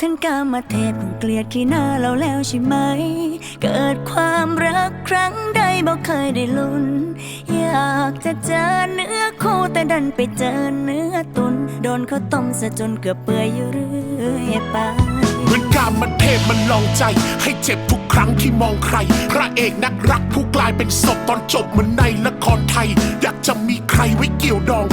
ท่านกามาเทพคงเกลียดขี้หน้าเราแล้วใช่ไหม เกิดความรักครั้งใดบอกเคยได้ลุ้น อยากจะเจอเนื้อคู่แต่ดันไปเจอเนื้อตุน โดนเขาต้มซะจนเกือบเปื่อยอยู่เรื่อยไปเหมือนกามมันเทพมันลองใจ ให้เจ็บทุกครั้งที่มองใคร พระเอกนักรักผู้กลายเป็นศพตอนจบเหมือนในละครไทย อยากจะมีใครไว้เกี่ยวดอง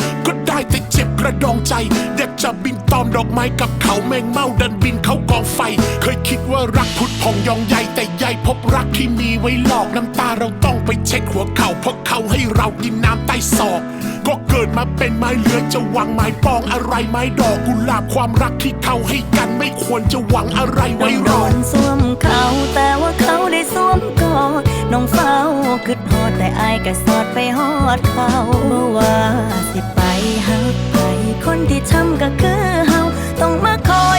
ระดองใจอยากจะบินตอมดอกไม้กับเขาแมงเม่าดินบินเข้ากองไฟ เคยคิดว่ารักพุดพองยองใหญ่แต่ใหญ่พบรักที่มีไว้หลอกน้ำตาเราต้องไปเช็คหัวเขาเพราะเขาให้เรากินน้ำใต้ศอกก็เกิดมาเป็นไม้เลื้อยจะหวังไม้ปองอะไรไม้ดอกกุหลาบความรักที่เขาให้กันไม่ควรจะหวังอะไรไว้ต้อโดอนสวมเขาแต่ว่าเขาได้สวมกอดน้องเฝ้าคิดฮอดแต่อายก็สอดไปฮอดเขาบ่ว่าสิไปหัก คนที่ทำก็คือเฮาต้องมาคอย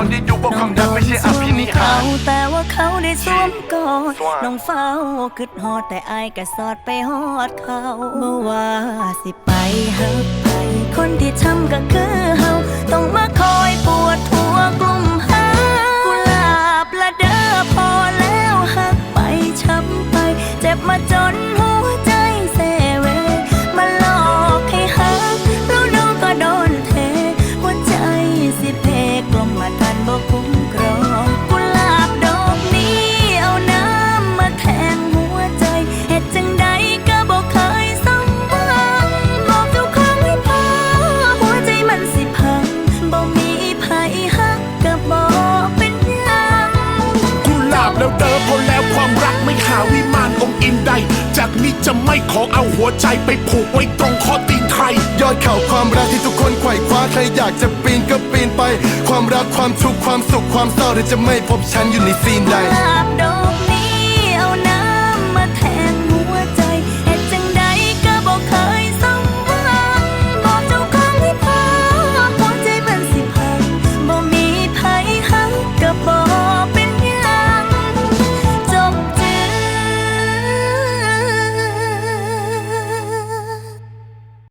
นคนที่ดูว่าความรักไม่ใช่อภินิหาร แต่ว่าเขาได้สวมกอดน้องเฝ้าคิดฮอดแต่อายก็สอดไปฮอดเขาบ่ว่าสิไปหักไป คนที่ช้ำก็คือเฮาต้องมาคอยปวดหัวกลุ่มหากุหลาบละเด้อพอแล้วหักไปช้ำไป เจ็บมาจนหัว ไม่หาวิมานองค์อินใด จากนี้จะไม่ขอเอาหัวใจไปผูกไว้ตรงคอตีนใคร ยอดเข่าความรักที่ทุกคนไขว่คว้าใครอยากจะปีนก็ปีนไป ความรักความทุกข์ความสุขความเศร้าเธอจะไม่พบฉันอยู่ในซีนใด